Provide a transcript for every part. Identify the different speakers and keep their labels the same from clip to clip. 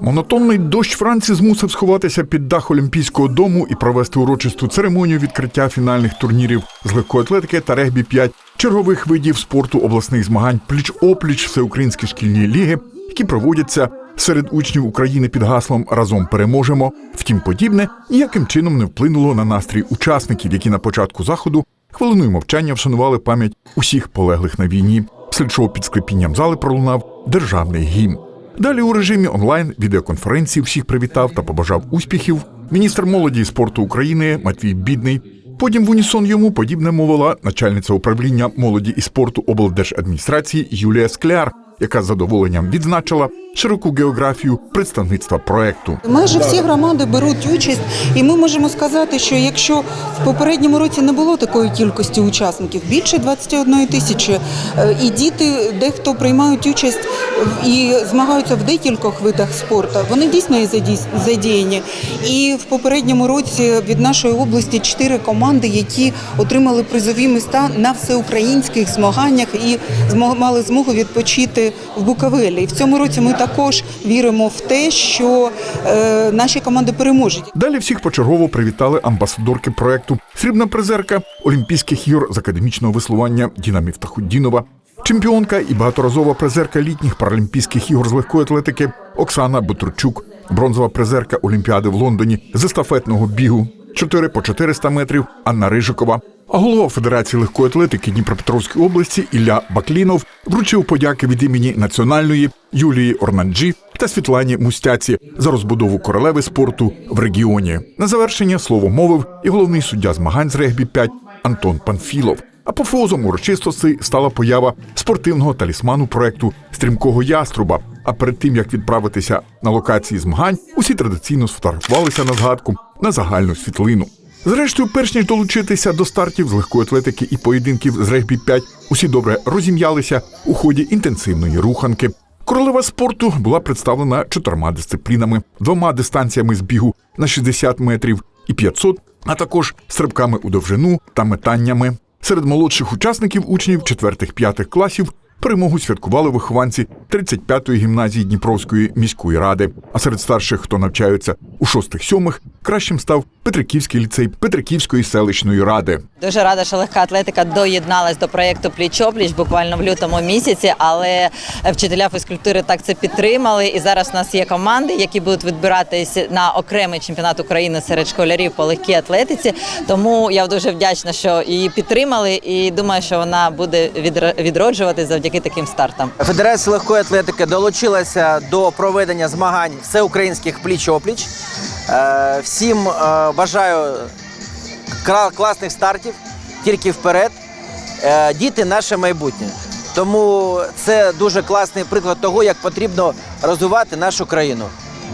Speaker 1: Монотонний дощ Франції змусив сховатися під дах Олімпійського дому і провести урочисту церемонію відкриття фінальних турнірів з легкої атлетики та регбі 5 чергових видів спорту обласних змагань пліч-опліч всеукраїнські шкільні ліги, які проводяться серед учнів України під гаслом Разом переможемо. Втім, подібне ніяким чином не вплинуло на настрій учасників, які на початку заходу хвилиною мовчання вшанували пам'ять усіх полеглих на війні. Слід під склепінням зали пролунав державний гімн. Далі у режимі онлайн відеоконференції всіх привітав та побажав успіхів міністр молоді і спорту України Матвій Бідний. Потім в унісон йому подібне мовила начальниця управління молоді і спорту облдержадміністрації Юлія Скляр, яка з задоволенням відзначила широку географію представництва проекту.
Speaker 2: Майже всі громади беруть участь, і ми можемо сказати, що якщо в попередньому році не було такої кількості учасників, більше 21 тисячі, е, і діти дехто приймають участь і змагаються в декількох видах спорту, вони дійсно є задіяні. І в попередньому році від нашої області чотири команди, які отримали призові міста на всеукраїнських змаганнях і мали змогу відпочити в Буковелі. І в цьому році ми також віримо в те, що е, наші команди переможуть.
Speaker 1: Далі всіх почергово привітали амбасадорки проекту, срібна призерка Олімпійських ігор з академічного веслування Діна Міфтахуддінова, чемпіонка і багаторазова призерка літніх паралімпійських ігор з легкої атлетики Оксана Бутурчук, бронзова призерка Олімпіади в Лондоні з естафетного бігу 4 по 400 метрів Анна Рижикова. А голова Федерації легкої атлетики Дніпропетровської області Ілля Баклінов вручив подяки від імені національної Юлії Орнанджі та Світлані Мустяці за розбудову королеви спорту в регіоні. На завершення слово мовив і головний суддя змагань з регбі 5 Антон Панфілов. Апофеозом урочистостей стала поява спортивного талісману проекту стрімкого яструба. А перед тим як відправитися на локації змагань, усі традиційно сфотографувалися на згадку на загальну світлину. Зрештою, перш ніж долучитися до стартів з легкої атлетики і поєдинків з регбі 5, усі добре розім'ялися у ході інтенсивної руханки. Королева спорту була представлена чотирма дисциплінами, двома дистанціями з бігу на 60 метрів і 500, а також стрибками у довжину та метаннями. Серед молодших учасників учнів 4-5 класів перемогу святкували вихованці 35-ї гімназії Дніпровської міської ради. А серед старших, хто навчаються у 6-7, кращим став Петриківський ліцей Петриківської селищної ради.
Speaker 3: Дуже рада, що легка атлетика доєдналась до проєкту Пліч-опліч буквально в лютому місяці, але вчителя фізкультури так це підтримали. І зараз у нас є команди, які будуть відбиратись на окремий чемпіонат України серед школярів по легкій атлетиці. Тому я дуже вдячна, що її підтримали, і думаю, що вона буде відро- відроджуватись завдяки таким стартам.
Speaker 4: Федерація легкої атлетики долучилася до проведення змагань всеукраїнських пліч-опліч. Е, Всім е, бажаю класних стартів, тільки вперед. Е, Діти наше майбутнє. Тому це дуже класний приклад того, як потрібно розвивати нашу країну.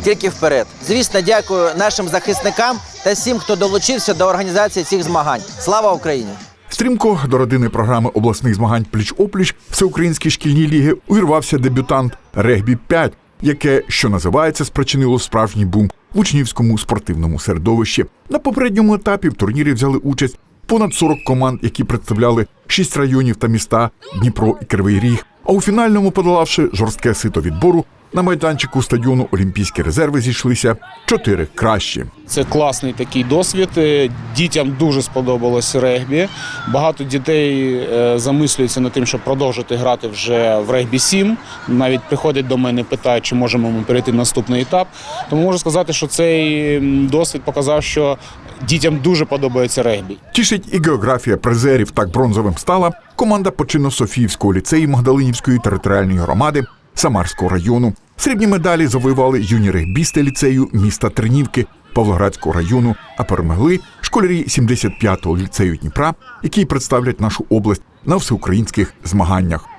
Speaker 4: Тільки вперед. Звісно, дякую нашим захисникам та всім, хто долучився до організації цих змагань. Слава Україні!
Speaker 1: Стрімко до родини програми обласних змагань пліч-опліч всеукраїнські шкільні ліги увірвався дебютант регбі 5 яке, що називається, спричинило справжній бум в учнівському спортивному середовищі. На попередньому етапі в турнірі взяли участь понад 40 команд, які представляли 6 районів та міста Дніпро і Кривий Ріг. А у фінальному, подолавши жорстке сито відбору, на майданчику стадіону Олімпійські резерви зійшлися чотири кращі.
Speaker 5: Це класний такий досвід. Е, Дітям дуже сподобалось регбі. Багато дітей е, замислюються над тим, щоб продовжити грати вже в регбі 7. Навіть приходять до мене, питають, чи можемо ми перейти на наступний етап. Тому можу сказати, що цей досвід показав, що дітям дуже подобається регбі.
Speaker 1: Тішить і географія призерів. Так бронзовим стала команда Почино-Софіївського ліцею Магдалинівської територіальної громади Самарського району. Срібні медалі завоювали юні регбісти ліцею міста Тернівки Павлоградського району, а перемогли школярі 75-го ліцею Дніпра, які представлять нашу область на всеукраїнських змаганнях.